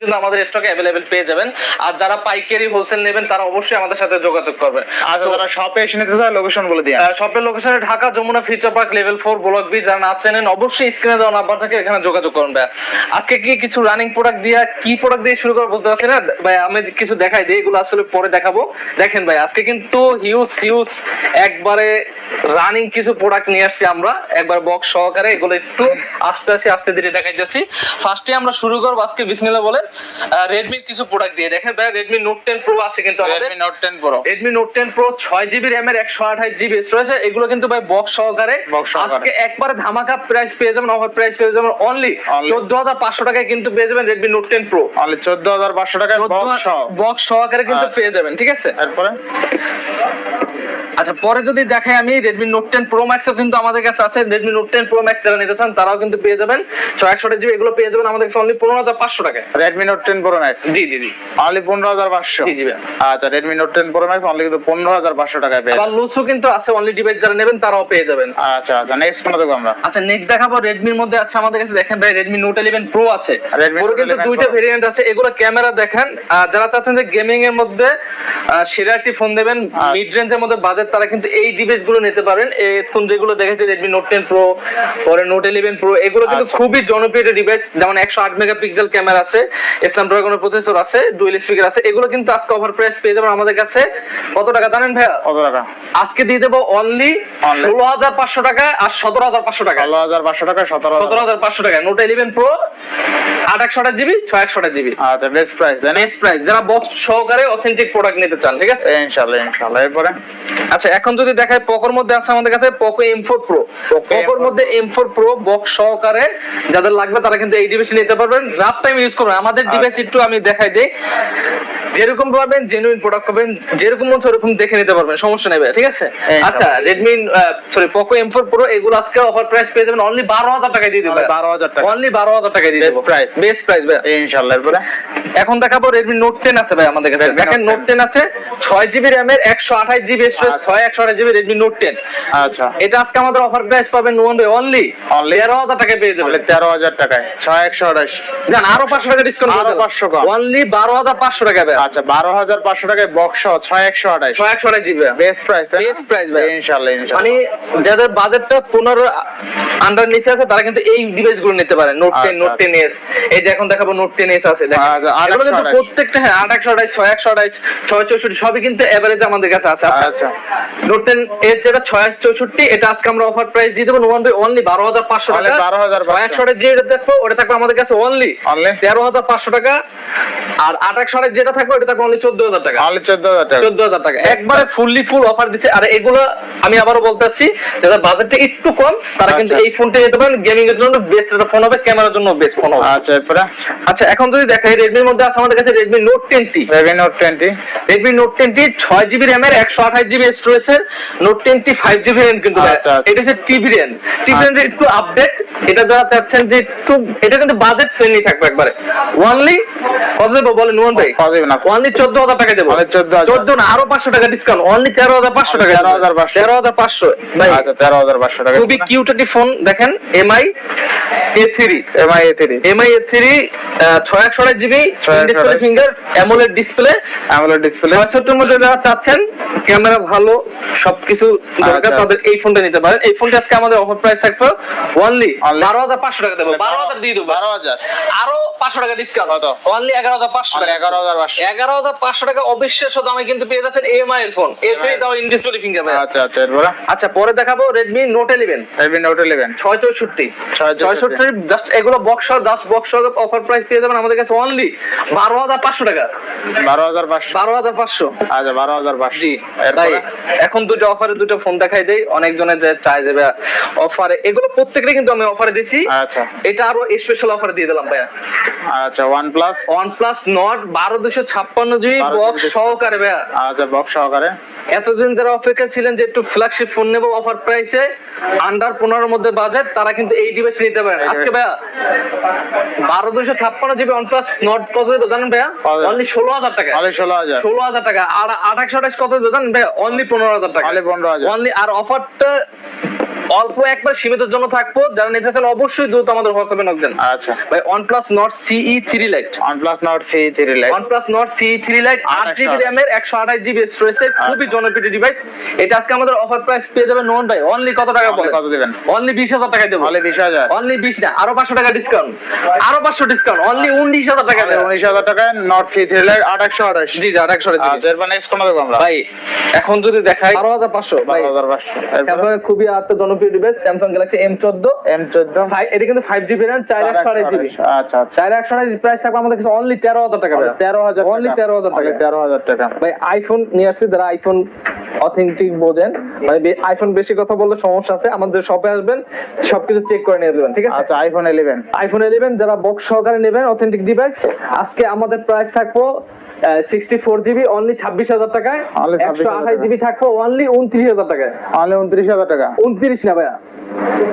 কিন্তু আমাদের স্টকে অ্যাভেলেবেল পেয়ে যাবেন। আর যারা পাইকারি হোলসেল নেবেন তারা অবশ্যই আমাদের সাথে যোগাযোগ করবেন। আচ্ছা যারা শপে এসে নিতে চায় লোকেশন বলে দিয়ে শপের লোকেশনে Dhaka Jamuna future park level four block B যারা না চেনেন অবশ্যই স্ক্রিনে দেওয়া নাম্বার থাকে এখানে যোগাযোগ করুন আজকে কি কিছু রানিং প্রোডাক্ট দিয়ে কি প্রোডাক্ট দিয়ে শুরু করব বলতে পারছি না? ভাই আমি কিছু দেখাই দিই এগুলো আসলে পরে দেখাবো। দেখেন ভাই আজকে কিন্তু হিউজ হিউজ একবারে রানিং কিছু প্রোডাক্ট নিয়ে আসছি আমরা। একবার বক্স সহকারে এগুলো একটু আস্তে আস্তে আস্তে ধীরে দেখাইতেছি। ফার্স্টে আমরা শুরু করব আজকে বিসমিল্লাহ বলে রেডমির কিছু প্রোডাক্ট দিয়ে। দেখেন ভাই রেডমি নোট টেন প্রো আছে কিন্তু Redmi note ten pro Redmi note ten pro ছয় জিবি র্যামের একশো আঠাশ জিবি রয়েছে এগুলো কিন্তু ভাই বক্স সহকারে। আজকে একবারে ধামাকা প্রাইস পেয়ে যাবেন অফার প্রাইস পেয়ে যাবেন অনলি চোদ্দ হাজার পাঁচশো টাকায় কিন্তু পেয়ে যাবেন Redmi note ten pro only চোদ্দ হাজার পাঁচশো টাকায় বক্স বক্স সহকারে কিন্তু আচ্ছা। পেয়ে যাবেন ঠিক আছে? এরপরে? আচ্ছা পরে যদি দেখাই আমি রেডমি নোট টেন প্রো ম্যাক্সও কিন্তু আমাদের কাছে আছে। Redmi note ten pro max যারা নিতে চান তারাও কিন্তু পেয়ে যাবেন। ছয় একশো জিবি এগুলো পেয়ে যাবেন আমাদের কাছে অনলি পনেরো হাজার পাঁচশো টাকায়। Redmi note ten pro max জি জি জি। অনলি পনেরো হাজার পাঁচশো? জি জি। আচ্ছা Redmi note ten pro max only কিন্তু পনেরো হাজার পাঁচশো টাকায় পেয়ে আবার লুসও কিন্তু আছে অনলি ডিভাইস যারা নেবেন তারাও পেয়ে যাবেন। আচ্ছা আচ্ছা নেক্সট কোনটা দেখব আমরা? আচ্ছা নেক্সট দেখাবো রেডমির মধ্যে আছে আমাদের কাছে দেখেন ভাই রেডমি নোট ইলেভেন প্রো আছে। ওর কিন্তু দুইটা ভেরিয়েন্ট আছে এগুলো ক্যামেরা দেখেন। আর যারা চাচ্ছেন যে গেমিং এর মধ্যে সেরা একটি ফোন দেবেন আচ্ছা। মিড রেঞ্জের মধ্যে বাজেট তারা কিন্তু এই ডিভাইসগুলো নিতে পারেন। এই ফোন যেগুলো দেখেছে রেডমি নোট টেন প্রো পরে নোট ইলেভেন প্রো এগুলো কিন্তু আচ্ছা। খুবই জনপ্রিয় ডিভাইস যেমন একশো আট মেগাপিক্সেল ক্যামেরা আছে স্ন্যাপড্রাগনের প্রসেসর আছে ডুয়েল স্পিকার আছে এগুলো কিন্তু আজকে অফার প্রাইস পেয়ে যাবেন আমাদের কাছে। কত টাকা জানেন ভাইয়া? কত টাকা? আজকে দিয়ে দেবো অনলি ষোলো হাজার পাঁচশো টাকা আর সতেরো হাজার পাঁচশো টাকা। ষোলো হাজার পাঁচশো টাকা সতেরো হাজার। পাঁচশো টাকা। নোট ইলেভেন প্রো আট একশো আট জিবি ছয় একশো আট জিবি। আচ্ছা বেস্ট প্রাইস বেস্ট প্রাইস যারা বক্স সহকারে অথেন্টিক প্রোডাক্ট নিতে চান ঠিক আছে? ইনশাল্লাহ ইনশাল্লাহ এরপরে? আচ্ছা এখন যদি দেখায় পোকোর মধ্যে আছে আমাদের কাছে পোকো এম ফোর প্রো পোকোর মধ্যে এম ফোর প্রো বক্স সহকারে যাদের লাগবে তারা কিন্তু এই ডিভাইস নিতে পারবেন। রাত টাইম ইউজ করবেন। আমাদের আচ্ছা। ডিভাইস একটু আমি দেখাই দিই। যেরকম পাবেন জেনুইন প্রোডাক্ট পাবেন যেরকম মন ওরকম দেখে নিতে পারবেন সমস্যা নেই ঠিক আছে? আচ্ছা Redmi sorry Poco M four pro এগুলো আজকে অফার প্রাইস পেয়ে যাবেন। অনলি বারো হাজার টাকায় দিয়ে দেবে বারো হাজার টাকা। অনলি বারো হাজার টাকায় দিয়ে Best দেবো। price. বেস্ট প্রাইস ভাই। ইনশাল্লাহ এরপরে? এখন দেখাবো রেডমি নোট টেন আছে ভাই আমাদের কাছে। দেখেন Note নোট টেন আছে ছয় জিবি র্যামের একশো আঠাশ জিবি আচ্ছা। রেডমি নোট টেন আচ্ছা। এটা আজকে আমাদের অফার প্রাইস পাবেন অনলি? তেরো হাজার টাকায় পেয়ে অনলি যাবেন তেরো হাজার টাকায়। ছয় একশো আঠাশ। জান আরও পাঁচশো টাকা ডিসকাউন্ট আরও 500 কম। অনলি বারো হাজার পাঁচশো টাকা ভাই। আচ্ছা বারো হাজার পাঁচশো টাকায় বক্স সহ ছয় একশো আঠাশ। ছয় একশো আঠাশ GB best price best price ভাই। ইনশাল্লাহ মানে ইনশাল্লাহ যাদের বাজেটটা পনেরো আন্ডার নিচে আছে তারা কিন্তু এই ডিভাইসগুলো নিতে পারে। নোট টেন আচ্ছা, নোট টেন এস এই যে এখন দেখাবো নোট টেন এস আছে দেখেন। আচ্ছা, কিন্তু প্রত্যেকটা হ্যাঁ আট একশো আঠাশ ছয় একশো আঠাশ ছয় চৌষট্টি সবই কিন্তু এভারেজ আমাদের কাছে আছে। আচ্ছা নোট টেন এর যেটা ছয় চৌষট্টি এটা আজকে আমরা অফার প্রাইস দিয়ে দেবো ওয়ান অনলি বারো হাজার পাঁচশো টাকা। 12,500 ছয় একশো আঠাশ যেটা দেখব ওটা থাকবে আমাদের কাছে অনলি তেরো হাজার পাঁচশো টাকা। আর আট একশো আঠাশ যেটা থাকবে ওটা থাকবে অনলি চোদ্দ হাজার টাকা। অনলি চোদ্দ হাজার টাকা। চোদ্দ হাজার টাকা। একবারে ফুললি ফুল অফার দিছে। আর এগুলো আমি আবারও বলতেছি যাদের বাজেটটা একটু কম তারা কিন্তু আচ্ছা। এই ফোনটা নিতে পারেন। গেমিং এর জন্য বেস্ট একটা ফোন হবে ক্যামেরার জন্য বেস্ট ফোন হবে। আচ্ছা এরপরে? আচ্ছা এখন যদি দেখাই রেডমির মধ্যে আছে আমাদের কাছে Redmi note twenty Redmi note twenty Redmi note twenty ছয় জিবি র্যামের একশো আঠাশ জিবি স্টোরেজের note twenty five GB RAM কিন্তু। আচ্ছা, আচ্ছা। এটা হচ্ছে টিভি র্যাম টিভি র্যাম একটু আপডেট এটা যারা চাচ্ছেন যে একটু এটা কিন্তু বাজেট ফ্রেন্ডলি থাকবে একবারে। ওয়ানলি কত দেবো বলেন নুয়ান ভাই? কত দিবেন আপনি? অনলি চোদ্দ হাজার টাকা দেবো। Only 14,000 চোদ্দ না আরও পাঁচশো টাকা ডিসকাউন্ট অনলি তেরো হাজার পাঁচশো টাকা 13,500 তেরো হাজার পাঁচশো। ভাই আচ্ছা তেরো হাজার পাঁচশো টাকা খুবই কিউট একটি ফোন দেখেন Mi A three Mi A three Mi A three ছয় একশো GB 628 finger AMOLED display AMOLED display ছয়ষট্টির মধ্যে যারা চাচ্ছেন ক্যামেরা ভালো সবকিছু দরকার আচ্ছা। তাদের এই ফোনটা নিতে পারেন। এই ফোনটা আজকে আমাদের অফার প্রাইস থাকবে অনলি পাঁচশো টাকা দেবো বারো হাজার দিয়ে দেবো। বারো হাজার। আরও পাঁচশো টাকা ডিসকাউন্ট কত? অনলি এগারো হাজার পাঁচশো টাকা। এগারো হাজার পাঁচশো। এগারো হাজার পাঁচশো টাকা অবিশ্বাস্য দামে কিন্তু পেয়ে যাচ্ছেন এমআই এর ফোন দাও ইন ডিসপ্লে ফিঙ্গার আচ্ছা আচ্ছা এরপরে? আচ্ছা পরে দেখাবো জাস্ট এগুলো box just box offer price পেয়ে যাবেন আমাদের কাছে অনলি বারো হাজার পাঁচশো টাকা। বারো হাজার পাঁচশো। বারো হাজার পাঁচশো। আচ্ছা জি এখন দুটো অফারে দুটো ফোন দেখাই দেই। অনেকজনের যে চাই যাবে অফারে এগুলো প্রত্যেকটা কিন্তু আমি অফারে দিচ্ছি আচ্ছা। এটা আরও স্পেশাল অফার দিয়ে দিলাম ভাইয়া। আচ্ছা one plus one plus Nord বারো দুশো ছাপ্পান্ন জিবি বক্স সহকারে ভাইয়া। আচ্ছা বক্স সহকারে। এতদিন যারা অপেক্ষা ছিলেন যে একটু ফ্ল্যাগশিপ ফোন নেব অফার প্রাইসে আন্ডার পনেরোর মধ্যে বাজেট তারা কিন্তু এই ডিভাইস নিতে পারেন। আজকে ভাইয়া বারো দুশো ছাপ্পান্ন জিবি ওয়ান প্লাস নট কত দেবো জানেন ভাইয়া? অনলি ষোলো হাজার টাকা। অনলি ষোলো হাজার। ষোলো হাজার টাকা। আর আঠাশশো আঠাশ কত দেবো জানেন ভাইয়া? অনলি পনেরো হাজার টাকা। অনলি পনেরো হাজার। অনলি আর অফারটা অল্প একবার সীমিতের জন্য থাকব। যারা নিতে চান অবশ্যই দ্রুত আমাদের হোয়াটসঅ্যাপে নক দেন। আচ্ছা। ভাই OnePlus Nord CE 3 Lite OnePlus Nord CE 3 Lite OnePlus Nord CE 3 Lite 8 GB RAM এর 128 জিবি স্টোরেজের খুবই জনপ্রিয় ডিভাইস এটা আজকে আমাদের অফার প্রাইস পেয়ে যাবেন নোন ভাই অনলি কত টাকা বলে? কত দিবেন? অনলি 20000 টাকা দেবো। তাহলে 20000 অনলি 20 না আরও 500 টাকা ডিসকাউন্ট আরও 500 ডিসকাউন্ট অনলি 19000 টাকা তাহলে 19000 টাকায় Nord CE 3 Lite 828 জি যা 100 জিবি আচ্ছা এরপর নেক্সট কোন দেবো আমরা? ভাই এখন যদি দেখাই 12500 ভাই। 12500 স্যামসাং এর খুবই আত্ম জনপ্রিয় device Samsung Galaxy M14 M14 ভাই এটা কিন্তু 5 জিবি RAM 4 জিবি আচ্ছা আচ্ছা। চার একশো প্রাইস থাকবে আমাদের কাছে অনলি তেরো হাজার টাকা ভাই। 13000 অনলি তেরো হাজার টাকা। তেরো হাজার টাকা। ভাই আইফোন নিয়ে আসছে যারা আইফোন অথেন্টিক বোঝেন বে- আইফোন বেশি কথা বললে সমস্যা আছে আমাদের শপে আসবেন সবকিছু চেক করে নিয়ে দেবেন ঠিক আছে? আচ্ছা আইফোন 11 আইফোন ইলেভেন যারা বক্স সহকারে নেবেন অথেন্টিক ডিভাইস আজকে আমাদের প্রাইস থাকব সিক্সটি ফোর জিবি অনলি ছাব্বিশ হাজার টাকায়। Only একশো 26,000 আঠাশ জিবি থাকব অনলি উনত্রিশ হাজার টাকায়। অনলি 29000 টাকা। উনত্রিশ না ভাইয়া।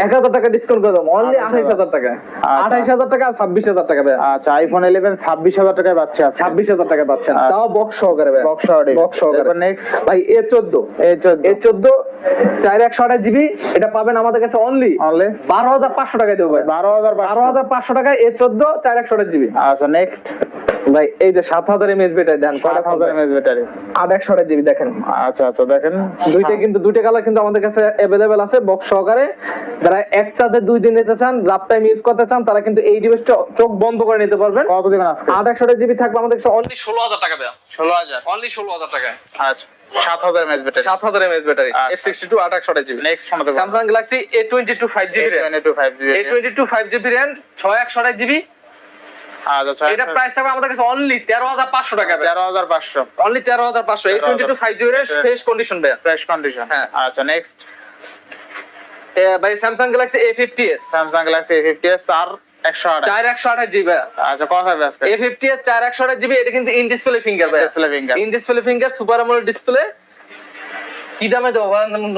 এক হাজার টাকা ডিসকাউন্ট করে দেবো অনলি আঠাইশ 28,000 হাজার টাকা আচ্ছা। আঠাইশ হাজার টাকা আর ছাব্বিশ হাজার টাকা আচ্ছা আইফোন 11 26000 টাকায় পাচ্ছে ছাব্বিশ হাজার টাকা আচ্ছা। তাও বক্স সহকারে বক্স সহকারে। বক্স সহকারে। নেক্সট ভাই এ চোদ্দ। এই 14 এ চোদ্দ চার একশো আঠাশ জিবি এটা পাবেন আমাদের কাছে অনলি অনলি বারো হাজার পাঁচশো টাকায় দেবো ভাই 12000 বারো হাজার পাঁচশো টাকায় এ চোদ্দ চার একশো আঠাশ জিবি আচ্ছা নেক্সট ভাই এই যে সাত হাজার এমএস বেটার দেন কয়টা 7000 এমএএইচ ব্যাটারি আট একশো জিবি দেখেন। আচ্ছা আচ্ছা দেখেন। দুইটা কিন্তু দুইটা কালার কিন্তু আমাদের কাছে অ্যাভেলেবেল আছে বক্স সহকারে। যারা এক চার্জে দুই দিন নিতে চান রাত টাইম ইউজ করতে চান তারা কিন্তু এই ডিভাইসটা চোখ বন্ধ করে নিতে পারবেন। কত দিবেন আজকে? আট একশো জিবি থাকবে আমাদের কাছে অনলি ষোলো হাজার টাকা দেওয়া 16000 অনলি ষোলো হাজার টাকায়। আচ্ছা 7000 এমএএইচ ব্যাটারি সাত হাজার MS battery. F sixty two আট একশো GB next phone Samsung Galaxy A twenty two five GB RAM A22 5GB A twenty two five GB RAM ছয় একশো জিবি এটা প্রাইস থাকবে আমাদের কাছে অনলি তেরো হাজার পাঁচশো টাকা 13500 অনলি তেরো হাজার পাঁচশো। A twenty two five fresh condition ভাইয়া। ফ্রেশ কন্ডিশন হ্যাঁ। আচ্ছা নেক্সট ভাই Samsung Galaxy A fifty S Samsung Galaxy A50s আর 128 চার একশো আঠাশ জিবি আচ্ছা হবে এ ফিফটি এস চার একশো আঠাশ জিবি এটা কিন্তু ইন ডিসপ্লে ফিঙ্গার ভাইয়া। Display finger in display finger super AMOLED display কি দামে দেবো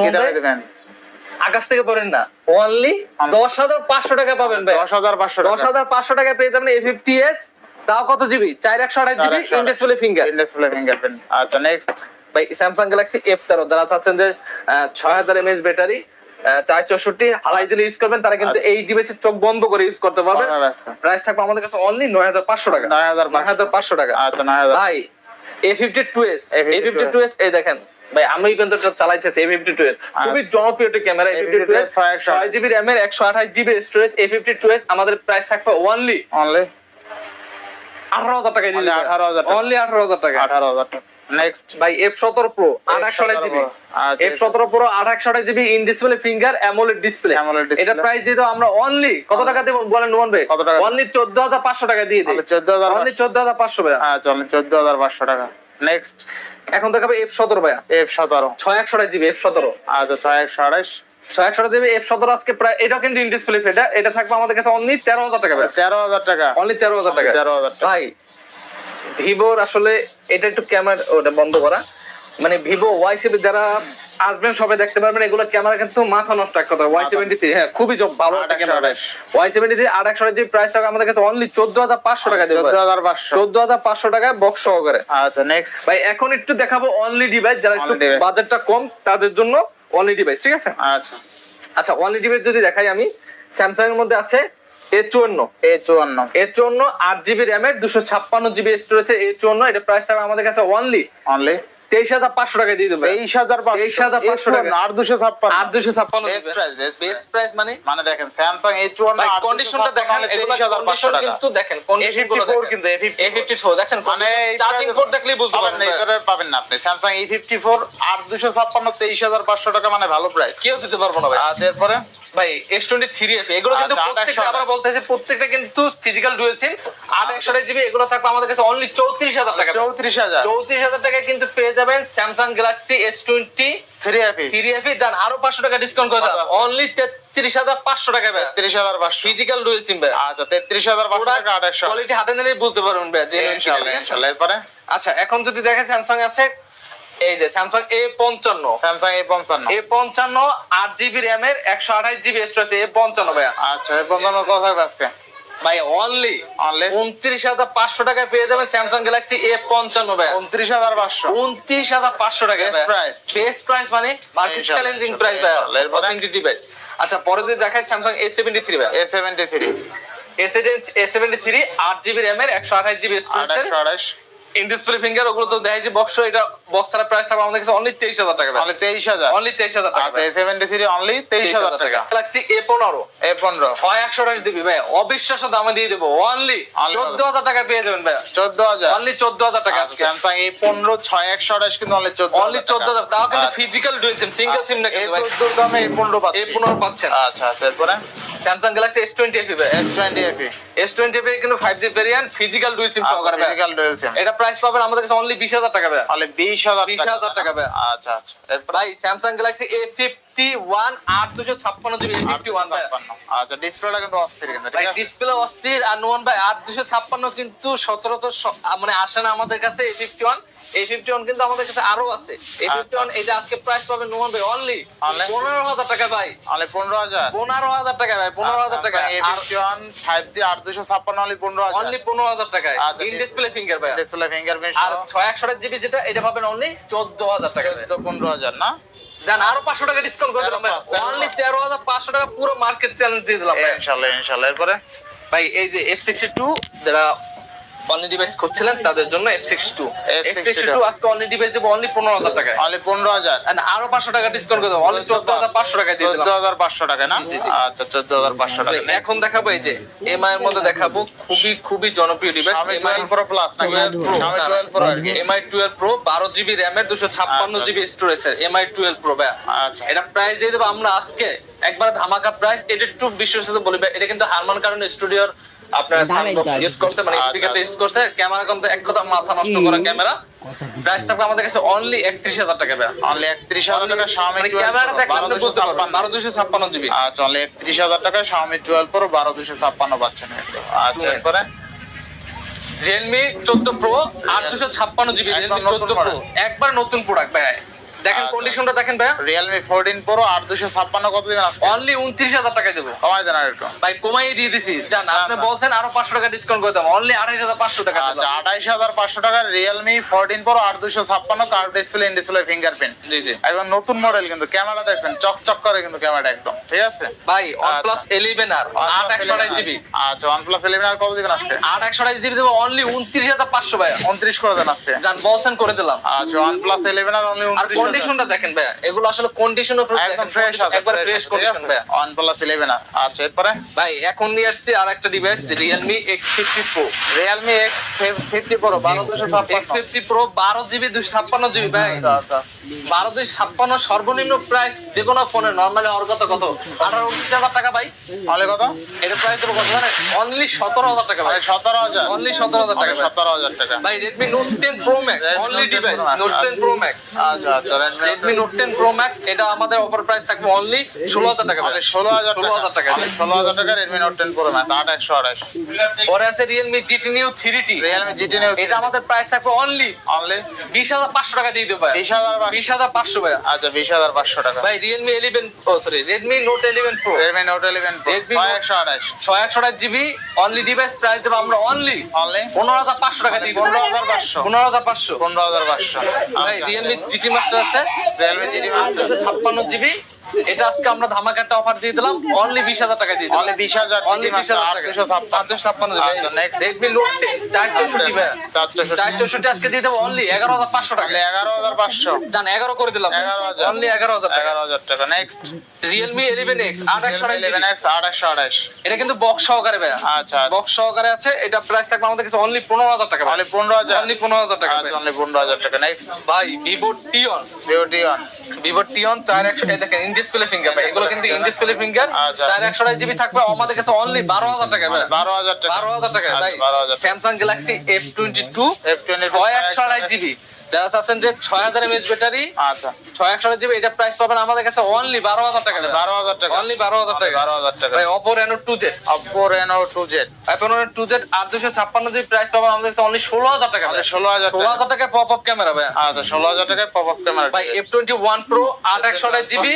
কি দামে দিবেন? আকাশ থেকে পড়েন না। অনলি দশ হাজার পাঁচশো টাকা পাবেন ভাই। 10500 দশ হাজার পাঁচশো টাকা পেয়ে যাবেন এ ফিফটি এস তাও কত জিবি চার একশো আঠাশ GB 428 in display finger display fingerprint আচ্ছা নেক্সট ভাই স্যামসাং গ্যালাক্সি এফ তেরো যারা চাচ্ছেন যে ছয় হাজার এমএস ব্যাটারি চার চৌষট্টি হালাই জেলে ইউজ করবেন তারা কিন্তু এই ডিভাইসের চোখ বন্ধ করে ইউজ করতে পারবেন প্রাইস থাকবে আমাদের কাছে অনলি নয় হাজার পাঁচশো টাকা। 9500 নয় হাজার পাঁচশো টাকা। আচ্ছা 9000 ভাই A fifty two S A fifty two S এই দেখেন। ভাই আমি কিন্তু এটা চালাইতেছি এ ফিফটি খুবই জনপ্রিয় একটা camera A fifty two S ছয় জিবি র্যামের একশো আঠাশ জিবি স্টোরেজ এ ফিফটি আমাদের প্রাইস থাকবে অনলি অনলি আঠারো হাজার টাকা Only 18,000 টাকা। অনলি আঠারো হাজার টাকা। 18000 টাকা। নেক্সট ভাই এফ সতেরো প্রো জিবি। এফ সতেরো pro GB in display finger AMOLED display. এটা প্রাইস দিয়ে দাও আমরা অনলি কত টাকা দেবো বলেন নোমান ভাই? কত টাকা? অনলি চোদ্দ হাজার পাঁচশো টাকা দিয়ে দিই। তাহলে 14000 অনলি চোদ্দ হাজার পাঁচশো ভাইয়া। আচ্ছা অনলি 14500 টাকা। নেক্সট এখন দেখাবে এফ সতেরো ভাইয়া। F17 ছয় একশো জিবি এফ সতেরো। আচ্ছা 6128 ছয় একশো জিবি এফ সতেরো আজকে প্রায় এটা কিন্তু ইন ডিসপ্লে এটা এটা থাকবে আমাদের কাছে অনলি তেরো হাজার টাকা তেরো হাজার টাকা। অনলি তেরো হাজার টাকা। 13000 টাকা। ভাই ভিভোর আসলে এটা একটু ক্যামেরা ওটা বন্ধ করা। মানে ভিভো ওয়াই সেভেন যারা আসবেন সবাই দেখতে পারবেন এগুলো ক্যামেরা কিন্তু মাথা নষ্ট এক কথা ওয়াই সেভেন্টি থ্রি হ্যাঁ খুবই ভালো একটা ক্যামেরা ওয়াই সেভেন্টি থ্রি আট একশো যে প্রাইস টাকা আমাদের কাছে অনলি চোদ্দ হাজার পাঁচশো টাকা দেবে। 14500 চোদ্দ হাজার পাঁচশো টাকা বক্স সহকারে। আচ্ছা নেক্সট ভাই এখন একটু দেখাবো অনলি ডিভাইস যারা একটু বাজেটটা কম তাদের জন্য অনলি ডিভাইস ঠিক আছে? আচ্ছা। আচ্ছা অনলি ডিভাইস যদি দেখাই আমি স্যামসাং এর মধ্যে আছে এ চুয়ান্ন। A54 এ চুয়ান্ন আট জিবি র্যামের দুশো ছাপ্পান্ন জিবি স্টোরেজের এ চুয়ান্ন এটা প্রাইস থাকবে আমাদের কাছে অনলি অনলি তেইশ হাজার পাঁচশো টাকা দিয়ে দেবে। 23500 23,500 টাকা। আর 256 আর দুশো ছাপ্পান্ন বেস্ট প্রাইস বেস্ট প্রাইস মানে? মানে দেখেন স্যামসাং A54 ভাই আর কন্ডিশনটা দেখেন এগুলো কন্ডিশন কিন্তু দেখেন কন্ডিশনগুলো A54 কিন্তু এ ফিফটি ফোর দেখেন মানে চার্জিং পোর্ট দেখলেই বুঝতে পাবেন পারবেন। না এবারে পাবেন না আপনি। স্যামসাং A54 আর 256 23500 টাকা মানে ভালো প্রাইস কেউ দিতে পারব না ভাই। আচ্ছা এরপরে? ভাই এস টোয়েন্টি থ্রি এফ এগুলো কিন্তু আচ্ছা, প্রত্যেকটা 2800 আমরা বলতেছি প্রত্যেকটা কিন্তু ফিজিক্যাল ডুয়েল সিম আট একশো জিবি এগুলো থাকবে আমাদের কাছে অনলি চৌত্রিশ হাজার টাকা। 34000 চৌত্রিশ হাজার টাকায় কিন্তু পেয়ে যাবেন Samsung Galaxy S twenty 3AP three F দান আরও পাঁচশো টাকা ডিসকাউন্ট করে দাও। কত আছে? অনলি তেত্রিশ হাজার পাঁচশো টাকা ভাই। 33500 ফিজিক্যাল ডুয়েল সিম ভাই। আচ্ছা 33500 টাকা 2800 কোয়ালিটি হাতে নিলেই বুঝতে পারবেন ভাই যে এরপরে? আচ্ছা এখন যদি দেখে স্যামসাং আছে এই যে স্যামসাং এ পঞ্চান্ন। স্যামসাং A55 এ পঞ্চান্ন আট জিবি র্যামের একশো আঠাশ জিবি স্টোরেজ এ পঞ্চান্ন ভাইয়া। আচ্ছা A55 কত থাকবে আজকে? ভাই অনলি অনলি উনত্রিশ হাজার পাঁচশো টাকায় পেয়ে যাবেন স্যামসাং গ্যালাক্সি এ পঞ্চান্ন ভাই উনত্রিশ হাজার পাঁচশো। উনত্রিশ হাজার পাঁচশো টাকা price. বেস্ট প্রাইস মানে মার্কেট চ্যালেঞ্জিং প্রাইস ভাই ডিভাইস আচ্ছা পরে যদি দেখাই স্যামসাং এ সেভেন্টি থ্রি ভাই A seventy three A seventy three আট জিবি র্যামের একশো আঠাশ জিবি আঠাশ। ইন ডিসপ্লে ফিঙ্গার ওগুলো তো দেখাইছি বক্স এটা বক্স ছাড়া প্রাইস থাকবে আমাদের কাছে অনলি তেইশ হাজার টাকা অনলি তেইশ হাজার। অনলি তেইশ হাজার টাকা আচ্ছা এ সেভেন্টি থ্রি অনলি তেইশ হাজার টাকা। গ্যালাক্সি এ পনেরো। এ পনেরো। ছয় একশো আঠাশ দিবি ভাই। অবিশ্বাস্য দামে দিয়ে দেবো। অনলি Only চোদ্দ হাজার টাকা পেয়ে যাবেন ভাই। চোদ্দ হাজার। অনলি চোদ্দ হাজার টাকা আজকে। স্যামসাং এ পনেরো ছয় একশো আঠাশ কিন্তু অনলি চোদ্দ অনলি চোদ্দ হাজার তাও কিন্তু আচ্ছা। Physical dual SIM single SIM না কিন্তু ভাই। চোদ্দোর দামে এ পনেরো এ পনেরো পাচ্ছেন। আচ্ছা আচ্ছা এরপরে? Samsung Galaxy S twenty FE ভাই। S twenty FE S twenty FE কিন্তু five G variant physical dual SIM সহকারে ফিজিক্যাল ডুয়েল সিম এটা প্রাইস পাবেন আমাদের কাছে অনলি বিশ হাজার টাকা ভাই বিশ হাজার 20,000 টাকা। ভাই। আচ্ছা আচ্ছা। ভাই Samsung Galaxy A fifty one আট দুশো ছাপ্পান্ন জিবি ফিফটি ওয়ান ভাই। আচ্ছা ডিসপ্লেটা কিন্তু অস্থির কিন্তু ভাই ডিসপ্লে অস্থির আর নোয়ান ভাই আট দুশো ছাপ্পান্ন কিন্তু সচরাচর স- আ, মানে আসে না আমাদের কাছে এই ফিফটি ওয়ান এই ফিফটি ওয়ান কিন্তু আমাদের কাছে আরও আছে। এই ফিফটি ওয়ান এটা আজকে প্রাইস পাবে নোয়ান ভাই অনলি Only? পনেরো হাজার টাকা ভাই। অনলি টাকা ভাই পনেরো হাজার টাকা। A fifty one five G আট দুশো ছাপ্পান্ন অনলি পনেরো হাজার। অনলি পনেরো হাজার টাকায় আচ্ছা, ইন ডিসপ্লে ফিঙ্গার ভাই। ডিসপ্লে ফিঙ্গারপ্রিন্ট আর ছয় একশো জিবি যেটা এটা পাবেন অনলি চোদ্দ হাজার টাকা ভাই। তো পনেরো হাজার না? জান আরও পাঁচশো টাকা ডিসকাউন্ট করে দিলাম তেরো অনলি তেরো হাজার পাঁচশো টাকা পুরো মার্কেট চ্যালেঞ্জ দিয়ে দিলাম ইনশাল্লাহ ইনশাল্লাহ। এরপরে? ভাই এই যে এফ সিক্সটি টু যারা অনলি ডিভাইস করছিলেন তাদের জন্য F sixty two F sixty two. আজকে অনলি ডিভাইস দেবো অনলি পনেরো হাজার টাকায়। অনলি পনেরো হাজার। আরও পাঁচশো টাকা ডিসকাউন্ট করে দেবো। অনলি চোদ্দ হাজার। পাঁচশো টাকা দিয়ে চোদ্দ হাজার পাঁচশো টাকা না। আচ্ছা চোদ্দ হাজার পাঁচশো টাকা এখন দেখাবো এই যে এমআই এর মধ্যে দেখাবো। খুবই খুবই জনপ্রিয় ডিভাইস টুয়েলভ প্রো প্লাস আমি twelve pro Mi twelve pro বারো জিবি র্যামের দুশো ছাপ্পান্ন আচ্ছা। জিবি স্টোরেজের এমআই টুয়েলভ প্রো ভাই আচ্ছা। এটা প্রাইস দিয়ে দেবো আমরা আজকে। একবার ধামাকা প্রাইস এটা একটু সাথে বলি এটা কিন্তু হারমান কারণ স্টুডিওর আপনার সাউন্ড ইউজ করছে মানে আচ্ছা, স্পিকারটা আচ্ছা। ইউজ করছে ক্যামেরা কিন্তু এক কথা মাথা নষ্ট করা ক্যামেরা প্রাইস থাকবে আমাদের কাছে অনলি একত্রিশ হাজার টাকা ভাই অনলি একত্রিশ হাজার টাকা Xiaomi মানে 12 ক্যামেরা দেখলে বারো আপনি দুশো বুঝতে পারবেন। ছাপ্পান্ন। বারো দুশো ছাপ্পান্ন জিবি আচ্ছা অনলি একত্রিশ হাজার টাকা Xiaomi 12 Pro বারো দুশো ছাপ্পান্ন পাচ্ছেন আচ্ছা এরপরে? রিয়েলমি চোদ্দ প্রো আট দুশো ছাপ্পান্ন জিবি প্রো একবার নতুন প্রোডাক্ট ভাই। দেখেন আচ্ছা। কন্ডিশনটা দেখেন ভাই Realme 14 Pro আট দুশো ছাপ্পান্ন কত দিবেন আজকে? অনলি উনত্রিশ হাজার টাকায় দেবো। কমাই দেন আর একটু। ভাই কমাই দিয়ে দিছি। জান আপনি বলছেন আরও পাঁচশো টাকা ডিসকাউন্ট করে দাম অনলি আড়াইশ হাজার পাঁচশো টাকা আচ্ছা দিলাম। আঠাইশ হাজার পাঁচশো টাকার রিয়েলমি ফোরটিন প্রো আট দুশো curve display in display fingerprint জি জি। একদম নতুন মডেল কিন্তু ক্যামেরা দেখছেন চকচক করে কিন্তু ক্যামেরা একদম ঠিক আছে? ভাই আচ্ছা। OnePlus 11 আর আট একশো আঠাশ জিবি আচ্ছা OnePlus 11 আর কত দিবেন আজকে? আট একশো আঠাশ জিবি দেবো অনলি উনত্রিশ হাজার পাঁচশো ভাই 29 করে দেন আজকে। জান বলছেন করে দিলাম। আচ্ছা OnePlus 11 আর অনলি 29 কন্ডিশনটা দেখেন ভাই এগুলো আসলে কন্ডিশন উপর একদম ফ্রেশ একবার ফ্রেশ কন্ডিশন ভাই OnePlus 11 আর আচ্ছা এরপরে? ভাই এখন নিয়ে আসছি আর একটা device Realme X50 Pro Realme X50 Pro 1256 X50 Pro বারো জিবি দুশো ছাপ্পান্ন জিবি ভাই। আচ্ছা বারো দুই ছাপ্পান্ন সর্বনিম্ন প্রাইস যে কোনো ফোনে নর্মালি ওর কত? কত আঠারো উনত্রিশ হাজার টাকা ভাই। তাহলে কত? এটা প্রাইস দেবো কত জানেন? অনলি সতেরো হাজার টাকা ভাই। ভাই 17000 অনলি সতেরো হাজার টাকা ভাই। 17000 টাকা। ভাই Redmi note ten pro max Redmi only Note 10 device Pro Max, note ten pro max আচ্ছা আচ্ছা Redmi Redmi note ten pro max এটা আমাদের অফার প্রাইস থাকবে অনলি ষোলো হাজার টাকা ভাই আমাদের 16000 ষোলো হাজার টাকা। আমাদের 16000 টাকা Redmi Note 10 Pro Max 8128 পরে আছে Realme GT Neo three T Realme GT Neo এটা আমাদের প্রাইস থাকবে অনলি অনলি বিশ হাজার পাঁচশো টাকা দিয়ে দেবো ভাই 20000 বিশ হাজার পাঁচশো ভাই আচ্ছা 20500 টাকা। ভাই রিয়েলমি ইলেভেন ও sorry Redmi note eleven pro Redmi Note 11 Pro Redmi Note- 6128 ছয় একশো আঠাশ জিবি অনলি ডিভাইস প্রাইস দেবো আমরা অনলি অনলি পনেরো হাজার পাঁচশো টাকা দিয়ে দেবো। 15500 পনেরো হাজার পাঁচশো। পনেরো 15500 ভাই রিয়েলমি জিটি মাস্টার আছে Realme GT Master ছাপ্পান্ন জিবি এটা আজকে আমরা ধামাকা একটা অফার দিয়ে দিলাম অনলি বিশ হাজার টাকা দিয়ে অনলি 20000 অনলি বিশ হাজার আটশো ছাপ্পান্ন। জিবি আচ্ছা, রেডমি নোট চার চৌষট্টি চার চৌষট্টি। আজকে দিয়ে দেবো অনলি এগারো হাজার পাঁচশো টাকা। তাহলে 11500 জান এগারো করে দিলাম। অনলি এগারো হাজার টাকা। 11000 টাকা। নেক্সট রিয়েলমি ইলেভেন এক্স আট একশো 11x 2828 এটা কিন্তু বক্স সহকারে ভাই আচ্ছা বক্স সহকারে আছে এটা প্রাইস থাকবে আমাদের কাছে অনলি পনেরো হাজার টাকা অনলি 15000 অনলি পনেরো হাজার টাকা আচ্ছা অনলি 15000 টাকা। নেক্সট ভাই ভিভো বিউটি অন ভিভো টিয়ন চার একশো দেখেন ডিসপ্লে ফিঙ্গার ভাই। এগুলো কিন্তু ইন ডিসপ্লে ফিঙ্গার। চার একশো জিবি থাকবে। আমাদের কাছে অনলি বারো হাজার টাকা ভাই। 12000 টাকা। বারো হাজার টাকা ভাই। আচ্ছা, 12000 Samsung Galaxy F twenty two F22 ছয় একশো জিবি যারা চাচ্ছেন যে ছয় হাজার এমএচ ব্যাটারি আচ্ছা। ছয় একশো জিবি এটা প্রাইস পাবেন আমাদের কাছে অনলি বারো হাজার টাকা। বারো হাজার টাকা। অনলি বারো হাজার টাকা। বারো হাজার টাকা। ভাই Oppo Reno two Z Oppo Reno two Z এখন টু জেড আট দুশো ছাপ্পান্ন জিবি প্রাইস পাবেন আমাদের কাছে অনলি ষোলো হাজার টাকা। ষোলো হাজার ষোলো হাজার টাকায় পপ আপ ক্যামেরা ভাই। আচ্ছা ষোলো হাজার টাকায় পপ আপ ক্যামেরা ভাই এফ টোয়েন্টি ওয়ান প্রো আট একশো আঠাশ জিবি।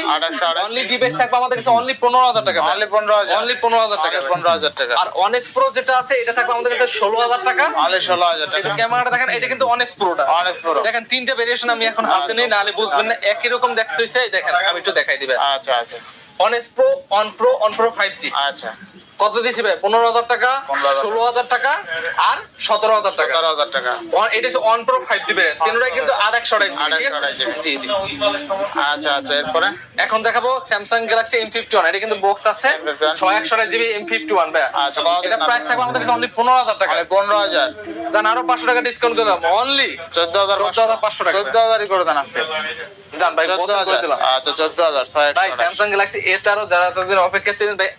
অনলি ডিভাইস থাকবে আমাদের কাছে অনলি পনেরো হাজার টাকা অনলি পনেরো হাজার। অনলি পনেরো হাজার টাকা পনেরো হাজার টাকা। আর অনেস প্রো যেটা আছে এটা থাকবে আমাদের কাছে ষোলো হাজার টাকা। অনলি ষোলো হাজার টাকা। ক্যামেরাটা দেখেন এটা কিন্তু অনেস প্রোটা অনেস প্রো দেখেন তিনটা ভেরিয়েশন আমি এখন হাতে নেই নাহলে বুঝবেন না একই রকম দেখতে হইছে এই দেখেন আমি একটু দেখাই দিবেন। আচ্ছা আচ্ছা। অনেস pro on pro on pro five G আচ্ছা। কত দিছি ভাই? পনেরো হাজার টাকা ষোলো হাজার টাকা আর সতেরো হাজার টাকা। সতেরো হাজার টাকা। এটা হচ্ছে অন প্রো ফাইভ জিবি তিনটাই কিন্তু আর একশো আড়াই জিবি ঠিক আছে? 128 জি জি। আচ্ছা আচ্ছা এরপরে? এখন দেখাবো Samsung Galaxy M fifty one এটা কিন্তু বক্স আছে। ছয় একশো জিবি এম ফিফটি ওয়ান ভাই। আচ্ছা এটা প্রাইস থাকবে আমাদের কাছে অনলি পনেরো হাজার টাকা। পনেরো হাজার। জান আরও পাঁচশো টাকা ডিসকাউন্ট করে দিলাম অনলি চোদ্দ হাজার 14,500 টাকা। চোদ্দ হাজারই করে দেন আজকে। জান ভাই চোদ্দ হাজার। আচ্ছা চোদ্দ হাজার ভাই স্যামসাং গ্যালাক্সি এ তেরো যারা তাদের অপেক্ষা ছিলেন ভাই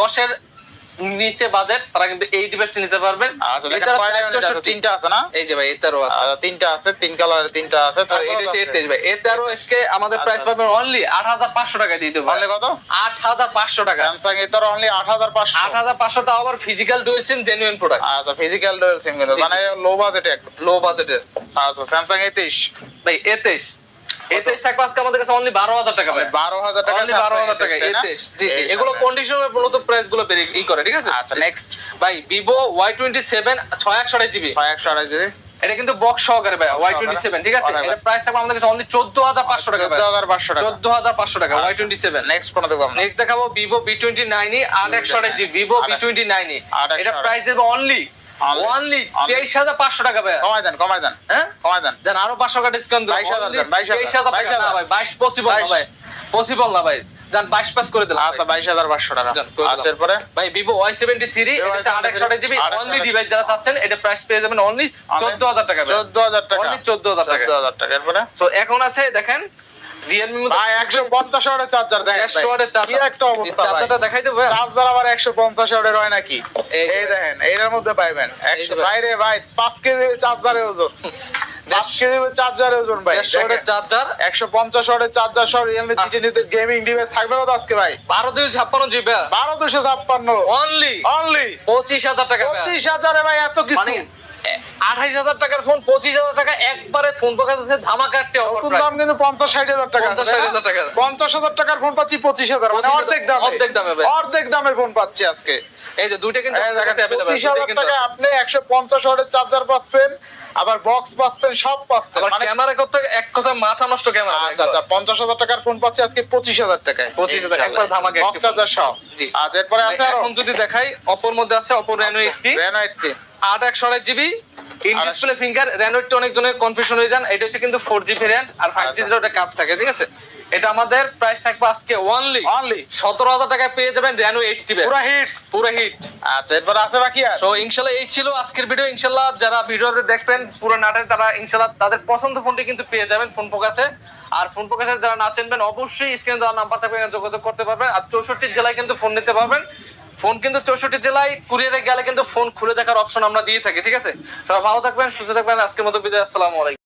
দশের নিচে বাজেট তারা কিন্তু এই ডিভাইসটি নিতে পারবেন? চৌষট্টি। তিনটা আছে না? এই যে ভাই এ তেরো আছে। আচ্ছা, তিনটা আছে তিন কালার তিনটা আছে তেইশ ভাই এ তেরো এসকে আমাদের। প্রাইস পাবেন অনলি আট হাজার পাঁচশো টাকা দিয়ে দেবো কত? আট হাজার পাঁচশো টাকা। স্যামসাং এ অনলি আট হাজার পাঁচশো। আট হাজার পাঁচশো টাকা আবার physical dual SIM genuine product আচ্ছা ফিজিক্যাল ডুয়েল সিম কিন্তু। মানে লো বাজেটে লো বাজেটের আচ্ছা স্যামসাং এ তেইশ। ভাই এ তেইশ। এ তেইশ থাকবে আজকে আমাদের কাছে অনলি বারো হাজার টাকা ভাই। বারো হাজার টাকা অনলি বারো হাজার টাকা। এ জি জি এগুলো কন্ডিশনের মূলত প্রাইসগুলো বেরিয়ে ই করে ঠিক আছে? আচ্ছা নেক্সট ভাই ভিভো ওয়াই টোয়েন্টি সেভেন ছয় একশো আড়াই জিবি ছয় একশো আড়াই জিবি এটা কিন্তু বক্স সহকারে ভাই ওয়াই টোয়েন্টি সেভেন ঠিক আছে? এটা প্রাইস থাকবে আমাদের কাছে অনলি চোদ্দ হাজার পাঁচশো টাকা চোদ্দ হাজার পাঁচশো টাকা। চোদ্দ হাজার পাঁচশো টাকা ওয়াই টোয়েন্টি সেভেন নেক্সট কোন দেবো আমরা। নেক্সট দেখাবো ভিভো বি টোয়েন্টি নাইন আট একশো আড়াই GB Vivo V twenty nine এটা প্রাইস দেবো অনলি অনলি তেইশ হাজার পাঁচশো টাকা ভাই কমাই দেন কমাই দেন। হ্যাঁ? কমাই দেন। দেন আরও পাঁচশো টাকা ডিসকাউন্ট দেবো। 22,000 দেন, 22,000 তেইশ হাজার টাকা। না ভাই বাইশ পসিবল না ভাই। পসিবল না ভাই। যান বাইশ পাস করে দিলাম আচ্ছা বাইশ হাজার পাঁচশো টাকা। আচ্ছা এরপরে? ভাই ভিভো ওয়াই সেভেন্টি থ্রি এটা আট জিবি অনলি ডিভাইস যারা চাচ্ছেন এটা প্রাইস পেয়ে যাবেন অনলি চোদ্দ হাজার টাকা চোদ্দ হাজার টাকা। অনলি চোদ্দ হাজার টাকা। চোদ্দ হাজার টাকা। এরপরে? তো এখন আছে দেখেন রিয়েলমি ভাই একশো পঞ্চাশ ওয়াটের চার্জার দেখেন একশো ওয়াটের কি একটা অবস্থা ভাই। চার্জারটা দেখাই দেবো চার্জার আবার একশো পঞ্চাশ ওয়াটের হয় নাকি? এই দেখেন এইটার মধ্যে পাইবেন। এই যে একশো ভাই। বাইরে ভাই পাঁচ কেজি চার্জারের ওজন। ভাই চার্জার একশো পঞ্চাশ ওয়াটের চার্জার সহ রিয়েলমি জিটি নিতে গেমিং ডিভাইস থাকবে কত আজকে ভাই? বারো ছাপ্পান্ন জিবি বারো দুশো ছাপ্পান্ন। অনলি অনলি পঁচিশ হাজার টাকা পঁচিশ হাজারে ভাই এত কিছু। মানে আঠাইশ হাজার টাকার ফোন পঁচিশ হাজার টাকা একবারে ফোন আছে ধামাকা একটা নতুন দাম কিন্তু পঞ্চাশ ষাট হাজার টাকা 50 60 হাজার টাকা। পঞ্চাশ হাজার টাকার ফোন পাচ্ছি পঁচিশ হাজার মানে অর্ধেক দামে। অর্ধেক দামে অর্ধেক দামের ফোন পাচ্ছি আজকে। এই যে দুইটা কিন্তু পঁচিশ হাজার টাকা আপনি একশো পঞ্চাশ ওয়াটের চার্জার পাচ্ছেন আবার বক্স পাচ্ছেন সব পাচ্ছেন। মানে ক্যামেরা করতে এক কথা মাথা নষ্ট ক্যামেরা আচ্ছা আচ্ছা পঞ্চাশ হাজার টাকার ফোন পাচ্ছি আজকে পঁচিশ হাজার টাকায়। 25,000 একবার ধামাকা বক্স চার্জার সহ। জি। আচ্ছা এরপরে আছে এখন যদি দেখাই অপর মধ্যে আছে অপর রেনো এইটটি Reno 80 আট একশো আড়াই GB in display finger Reno অনেক জনের কনফিউশন হয়ে যান। এটা হচ্ছে কিন্তু ফোর জি ভ্যারিয়েন্ট আর ফাইভ জি। ওটা কাপ থাকে ঠিক আছে? এটা আমাদের প্রাইস থাকবে আজকে অনলি অনলি সতেরো হাজার টাকায় পেয়ে যাবেন এইটটি পুরো হিটস পুরো হিট আচ্ছা এরপরে আছে বাকি আর। ইনশাল্লাহ এই ছিল আজকের ভিডিও ইনশাল্লাহ যারা ভিডিওতে দেখবেন পুরো নাটের তারা ইনশাল্লাহ তাদের পছন্দ ফোনটি কিন্তু পেয়ে যাবেন ফোন ফোকাসে আর ফোন ফোকাসে যারা না চিনবেন অবশ্যই স্ক্রিনে দেওয়া নাম্বার থাকবে যোগাযোগ করতে পারবেন। আর চৌষট্টি জেলায় কিন্তু ফোন নিতে পারবেন। ফোন কিন্তু চৌষট্টি জেলায় কুরিয়ারে গেলে কিন্তু ফোন খুলে দেখার অপশন আমরা দিয়ে থাকি, ঠিক আছে? সবাই ভালো থাকবেন, সুস্থ থাকবেন, আজকের মতো বিদায়, আসসালামু আলাইকুম।